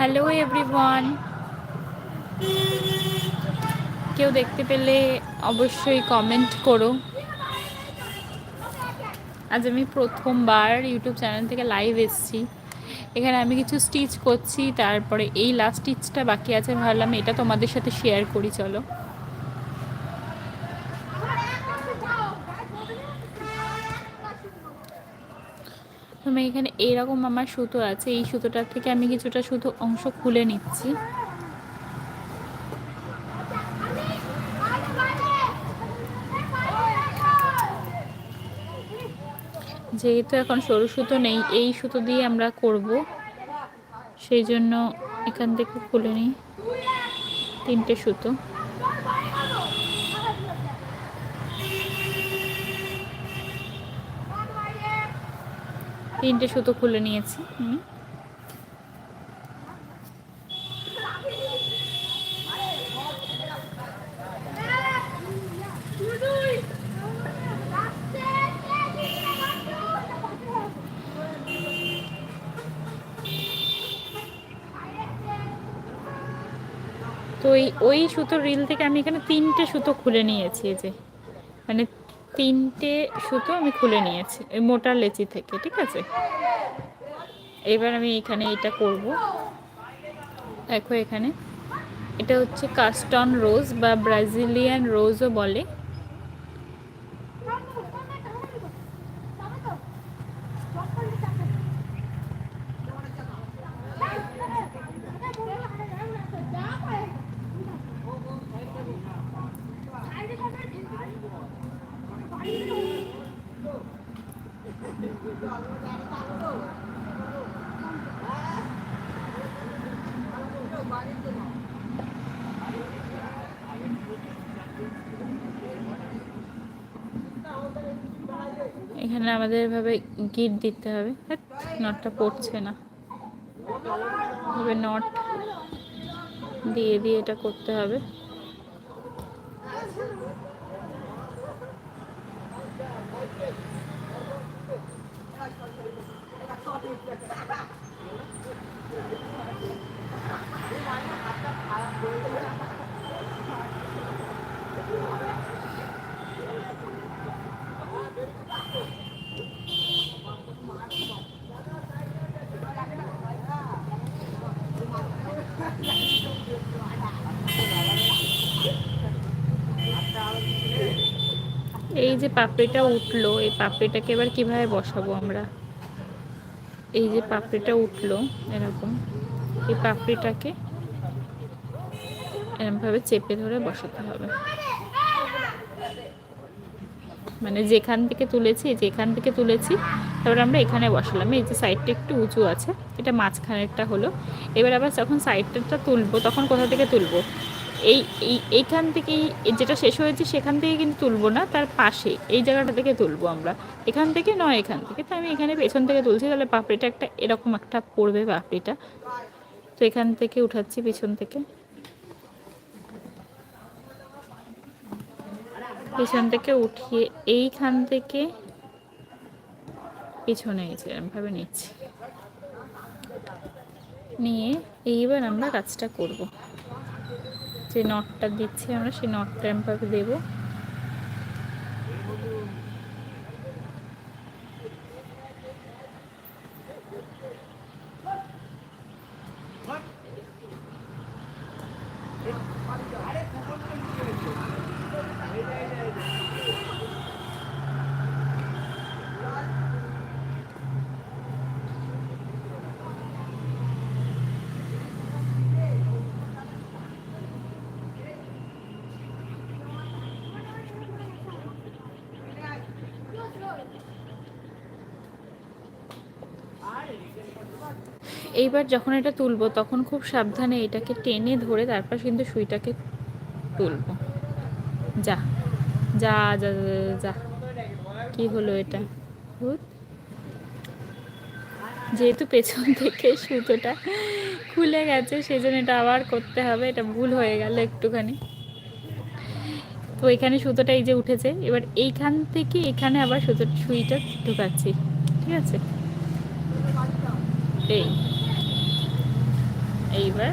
Hello everyone কেউ দেখতে পেলে অবশ্যই কমেন্ট করো। আজ আমি প্রথমবার ইউটিউব চ্যানেল থেকে লাইভ এসছি। এখানে আমি কিছু স্টিচ করছি, তারপরে এই লাস্ট স্টিচটা বাকি আছে, ভাবলাম এটা তোমাদের সাথে শেয়ার করি, চলো। আমি এখানে এরকম আমার সুতো আছে, এই সুতোটার থেকে আমি কিছুটা সুতো অংশ খুলে নিচ্ছি। যেহেতু এখন সরু সুতো নেই, এই সুতো দিয়ে আমরা করব। সেই জন্য এখান থেকে খুলে নিই তিনটে সুতো। তিনটে সুতো খুলে নিয়েছি তো ওই ওই সুতোর রিল থেকে আমি এখানে তিনটে সুতো খুলে নিয়েছি, এই যে। মানে তিনটে সুতো আমি খুলে নিয়েছি, এই মোটা লেচি থেকে, ঠিক আছে? এবার আমি এখানে এটা করব। দেখো এখানে। এটা হচ্ছে কাস্টন রোজ বা ব্রাজিলিয়ান রোজও বলে। এখানে আমাদের এভাবে গিট দিতে হবে। নটটা পড়ছে না। এভাবে নট দিয়ে দিয়ে এটা করতে হবে এই যে পাপড়িটা উঠল, এই পাপড়িটাকে এবার কীভাবে বসাবো আমরা? এই যে পাপড়িটা উঠল, এরকম, এই পাপড়িটাকে এরকমভাবে চেপে ধরে বসাতে হবে। মানে যেখান থেকে তুলেছি, যেখান থেকে তুলেছি, তারপর আমরা এখানে বসালাম। এই যে সাইডটা একটু উঁচু আছে, এটা মাঝখানেরটা হলো। এবার আবার যখন সাইডটা তুলবো, তখন কোথা থেকে তুলবো? এই এই, এইখান থেকেই যেটা শেষ হয়েছে সেখান থেকে কিন্তু তুলবো না, তার পাশে, এই জায়গাটা থেকে তুলবো আমরা। এখান থেকে নয় এখান থেকে, তো আমি এখানে পেছন থেকে তুলছি, তাহলে পাপড়িটা একটা এরকম একটা পড়বে পাপড়িটা। তো এখান থেকে উঠাচ্ছি পেছন থেকে। পেছন থেকে উঠিয়ে এইখান থেকে পিছনে এরকমভাবে নিচ্ছি। নিয়ে এইবার আমরা কাজটা করব। যে নটটা দিচ্ছি আমরা সেই নটটা আমি দেবো। এইবার যখন এটা তুলবো, তখন খুব সাবধানে এটাকে টেনে ধরে তারপর কিন্তু সুইটাকে তুলবো। যা যা যা যা কি হলো এটা? যেহেতু পেছন থেকে সুতোটা খুলে গেছে, সেজন্য এটা আবার করতে হবে। এটা ভুল হয়ে গেল একটুখানি। তো এখানে সুতোটা এই যে উঠেছে। এবার এইখান থেকে এখানে আবার সুতো সুইটা ঢুকাচ্ছি। ঠিক আছে? এই। এইবার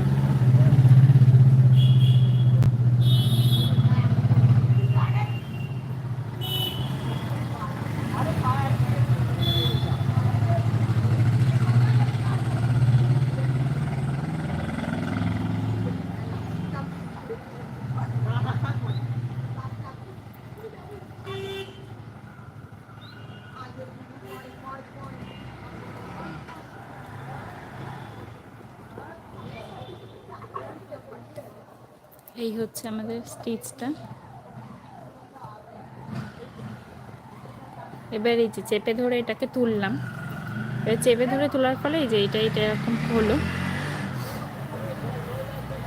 এই হচ্ছে আমাদের স্টিচটা। এবার এই যে চেপে ধরে এটাকে তুললাম। এবার চেপে ধরে তোলার ফলে এই যে এটা এটা এরকম হলো।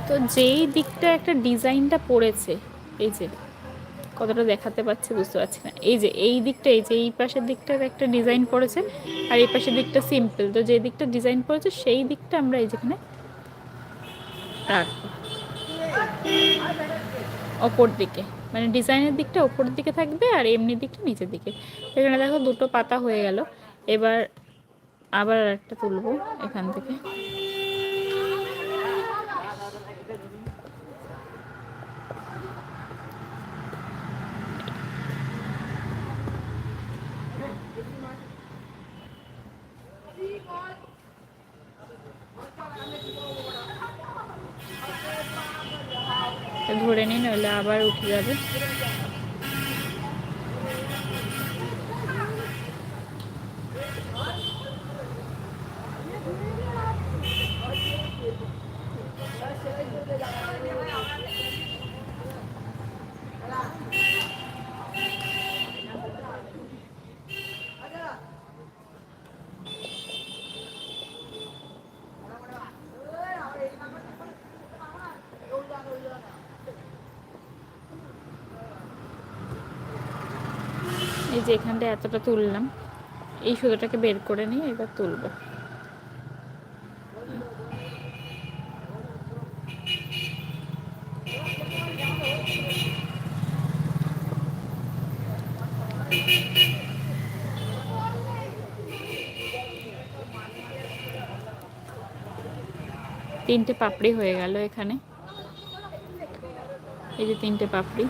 তো যেই দিকটা একটা ডিজাইনটা পড়েছে, এই যে কতটা দেখাতে পাচ্ছি বুঝতে পারছি না। এই যে এই দিকটা, এই যে এই পাশের দিকটা একটা ডিজাইন পড়েছে আর এই পাশের দিকটা সিম্পল। তো যে দিকটা ডিজাইন পড়েছে সেই দিকটা আমরা এই যেখানে রাখব। ওপর দিকে। মানে ডিজাইনের দিকটা ওপর দিকে থাকবে আর এমনি দিকটা নিচের দিকে। এখানে দেখো দুটো পাতা হয়ে গেল। এবার আবার একটা তুলবো এখান থেকে ধরে নিন নইলে এই যে এখানটা এতটা তুললাম, এই সুতোটাকে বের করে নিয়ে এবার তুলবো। তিনটে পাপড়ি হয়ে গেল এখানে। এই যে তিনটে পাপড়ি।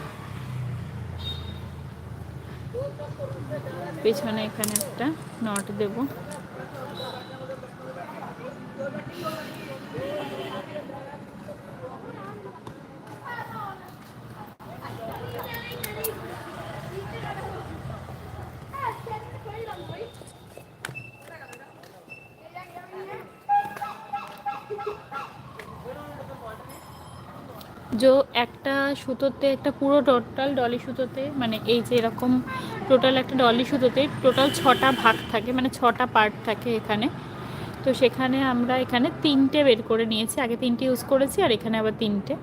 পেছনে এখানে একটা নট দেব। যে একটা সুতোতে, একটা পুরো টোটাল ডলি সুতোতে মানে এই যে এরকম টোটাল একটা ডলি সুতোতে টোটাল ছটা ভাগ থাকে মানে ছটা পার্ট থাকে এখানে। তো সেখানে আমরা এখানে তিনটে বের করে নিয়েছি, আগে তিনটে ইউজ করেছি আর এখানে আবার তিনটে।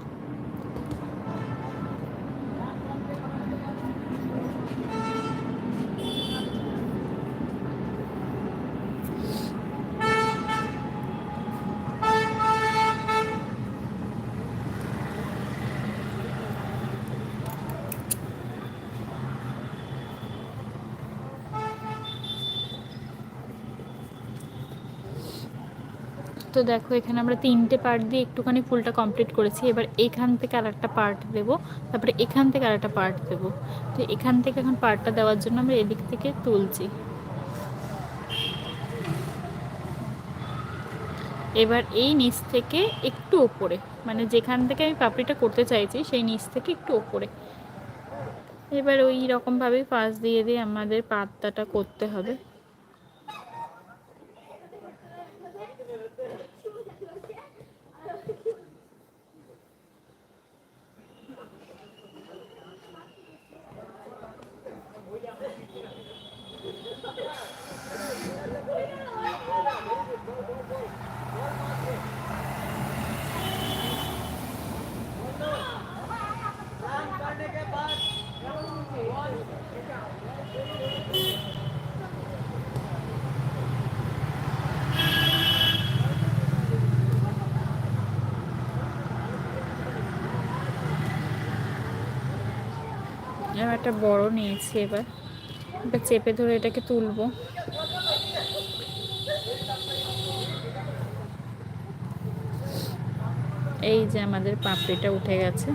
তো দেখো, এখানে আমরা তিনটে পার্ট দিয়ে একটুখানি ফুলটা কমপ্লিট করেছি। এবার এখান থেকে আর একটা পার্ট দেবো। তারপরে এখান থেকে আর একটা পার্ট দেবো। তো এখান থেকে এখন পার্টটা দেওয়ার জন্য আমরা এদিক থেকে তুলছি। এবার এই নিচ থেকে একটু ওপরে মানে যেখান থেকে আমি পাপড়িটা করতে চাইছি, সেই নিচ থেকে একটু ওপরে। এবার ওই রকমভাবেই পাশ দিয়ে দিয়ে আমাদের পাত্তাটা করতে হবে আমি একটা বড় নিয়েছি এবার। এবার চেপে ধরে এটাকে তুলবো। এই যে আমাদের পাপড়িটা উঠে গেছে।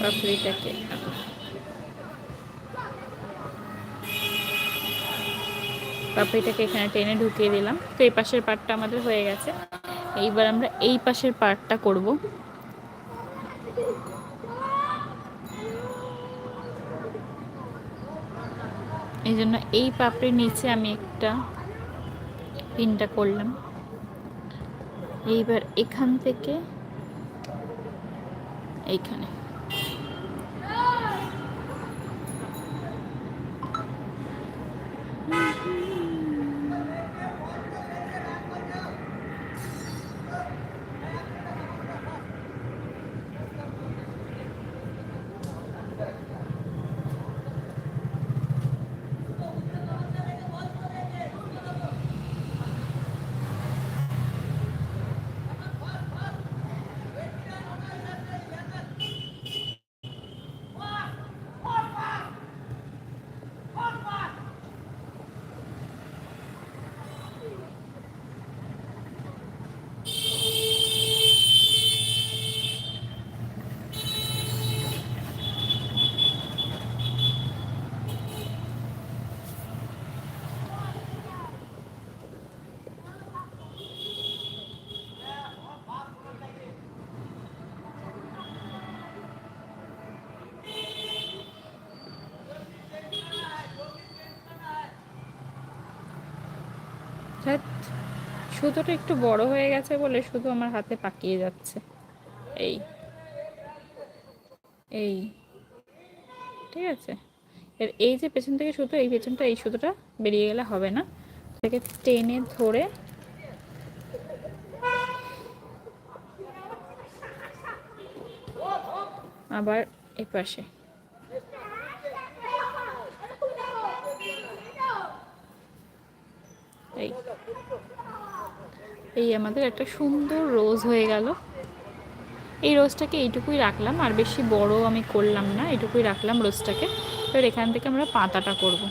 পাপড়িটাকে পাপড়িটাকে এখানে টেনে ঢুকিয়ে দিলাম। তো এই পাশের পার্টটা আমাদের হয়ে গেছে। এইবার আমরা এই পাশের পার্টটা করব। এই জন্য এই পাপড়ির নিচে আমি একটা পিনটা করলাম। এইবার এখান থেকে এইখানে। সুতোটা একটু বড় হয়ে গেছে বলে শুধু আমার হাতে পাকিয়ে যাচ্ছে। এই। এই। ঠিক আছে? এর এই যে পেছন থেকে সুতো, এই পেছনটা, এই সুতোটা বেরিয়ে গেলে হবে না। এটাকে টেনে ধরে আবার এই এই আমাদের একটা সুন্দর রোজ হয়ে গেল। এই রোজটাকে এইটুকুই রাখলাম, আর বেশি বড় আমি করলাম না, এইটুকুই রাখলাম রোজটাকে। এবার এখান থেকে আমরা পাতাটা করব।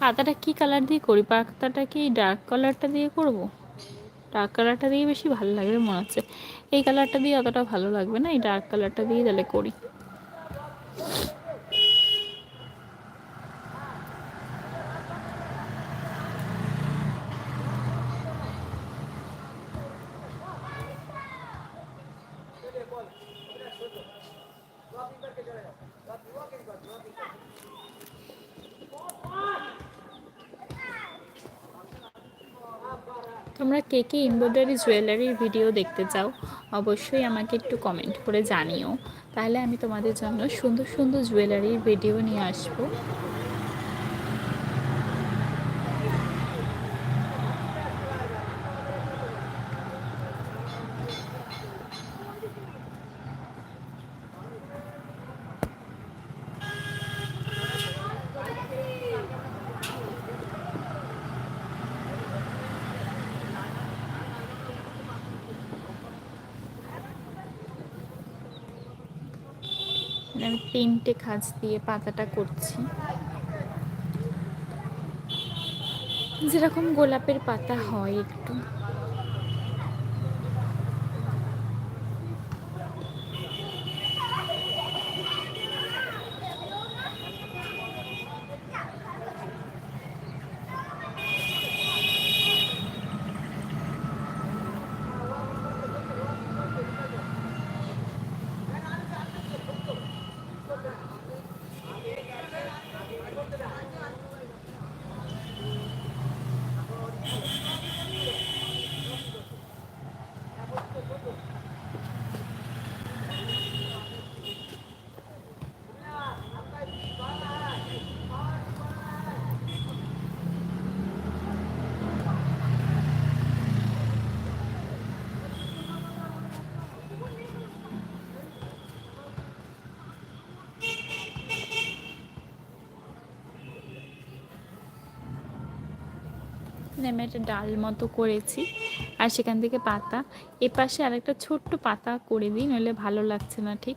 পাতাটা কি কালার দিয়ে করি? পাতাটা কি ডার্ক কালারটা দিয়ে করব? ডার্ক কালারটা দিয়ে বেশি ভালো লাগবে মনে হচ্ছে। এই কালারটা দিয়ে অতটা ভালো লাগবে না, এই ডার্ক কালারটা দিয়ে তাহলে করি। তোমরা কে কে এমব্রয়ডারি জুয়েলারির ভিডিও দেখতে চাও, অবশ্যই আমাকে একটু কমেন্ট করে জানিও। তাহলে আমি তোমাদের জন্য সুন্দর সুন্দর জুয়েলারির ভিডিও নিয়ে আসব। আমি তিনটে খাঁজ দিয়ে পাতাটা করছি। যেরকম গোলাপের পাতা হয় একটু। আমি একটা ডাল মতো করেছি আর সেখান থেকে পাতা। এ পাশে আরেকটা ছোট্ট পাতা করে দিই, নইলে ভালো লাগছে না ঠিক।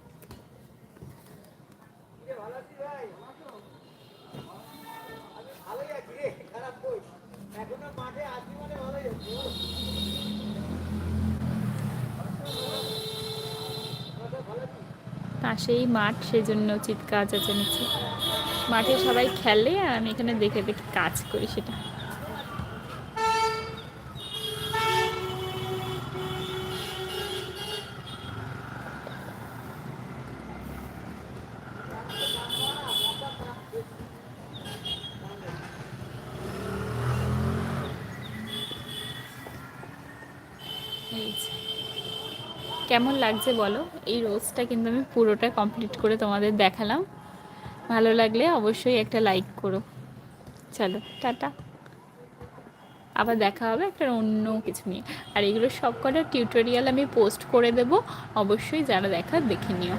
পাশেই মাঠ, সেজন্য চিৎকার চেঁচামেচি। মাঠে সবাই খেলে আর আমি এখানে দেখে দেখে কাজ করি সেটা এই যে। কেমন লাগছে বলো? এই রোজটা কিন্তু আমি পুরোটা কমপ্লিট করে তোমাদের দেখালাম। ভালো লাগলে অবশ্যই একটা লাইক করো। চলো, টাটা। আবার দেখা হবে একটা অন্য কিছু নিয়ে। আর এগুলো সব কটা টিউটোরিয়াল আমি পোস্ট করে দেব। অবশ্যই যারা দেখা দেখে নিও।